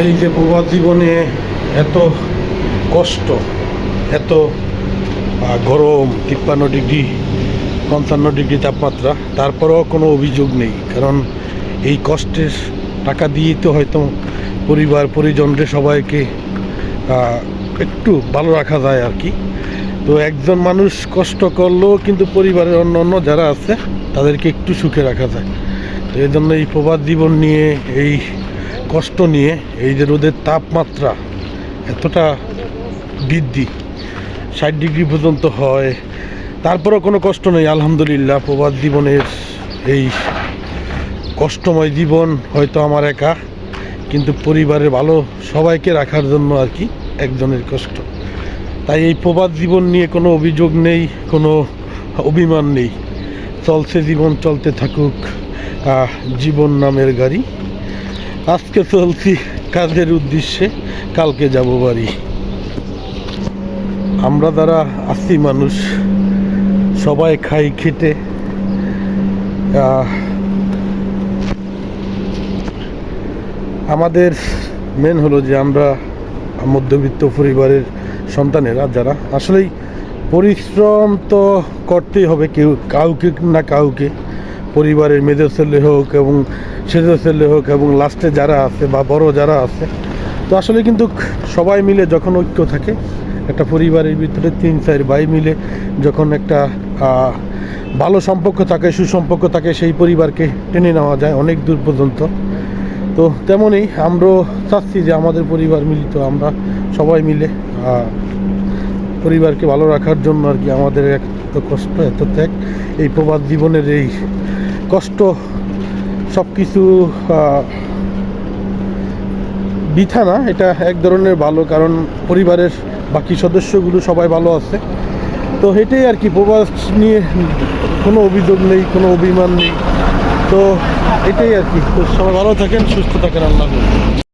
এই যে প্রবাদ জীবনে এত কষ্ট, এত গরম, তিপ্পান্ন ডিগ্রি, পঞ্চান্ন ডিগ্রি তাপমাত্রা, তারপরেও কোনো অভিযোগ নেই। কারণ এই কষ্টের টাকা দিয়েই তো হয়তো পরিবার পরিজনরে সবাইকে একটু ভালো রাখা যায় আর কি। তো একজন মানুষ কষ্ট করলেও কিন্তু পরিবারের অন্য অন্য যারা আছে, তাদেরকে একটু সুখে রাখা যায়। তো এই জন্য এই প্রবাদ জীবন নিয়ে এই কষ্ট নিয়ে এই যে রোদের তাপমাত্রা এতটা বৃদ্ধি, ষাট ডিগ্রি পর্যন্ত হয়, তারপরেও কোনো কষ্ট নেই, আলহামদুলিল্লাহ, প্রবাদ জীবনের এই কষ্টময় জীবন হয়তো আমার একা, কিন্তু পরিবারের ভালো সবাইকে রাখার জন্য আর কি একজনের কষ্ট। তাই এই প্রবাদ জীবন নিয়ে কোনো অভিযোগ নেই, কোনো অভিমান নেই। চলছে জীবন, চলতে থাকুক জীবন নামের গাড়ি। আজকে চলছি কাজের উদ্দেশ্যে, কালকে যাব বাড়ি। আমরা যারা আছি মানুষ, সবাই খাই খেটে আমাদের মেন হলো যে আমরা মধ্যবিত্ত পরিবারের সন্তানেরা যারা, আসলেই পরিশ্রম তো করতেই হবে কেউ, কাউকে না কাউকে। পরিবারের মেজর ছেলে হোক এবং সেজো ছেলে হোক এবং লাস্টে যারা আছে বা বড় যারা আছে, তো আসলে কিন্তু সবাই মিলে যখন ঐক্য থাকে, একটা পরিবারের ভিতরে তিন চার ভাই মিলে যখন একটা ভালো সম্পর্ক থাকে, সুসম্পর্ক থাকে, সেই পরিবারকে টেনে নেওয়া যায় অনেক দূর পর্যন্ত। তো তেমনই আমরাও চাচ্ছি যে আমাদের পরিবার মিলিত আমরা সবাই মিলে পরিবারকে ভালো রাখার জন্য আর কি আমাদের এত কষ্ট, এত ত্যাগ, এই প্রবাদ জীবনের এই কষ্ট সব কিছু বিথা না। এটা এক ধরনের ভালো, কারণ পরিবারের বাকি সদস্যগুলো সবাই ভালো আছে। তো এটাই আর কি, প্রবাস নিয়ে কোনো অভিযোগ নেই, কোনো অভিমান নেই। তো এটাই আর কি। তো সবাই ভালো থাকেন, সুস্থ থাকেন, আল্লাহ।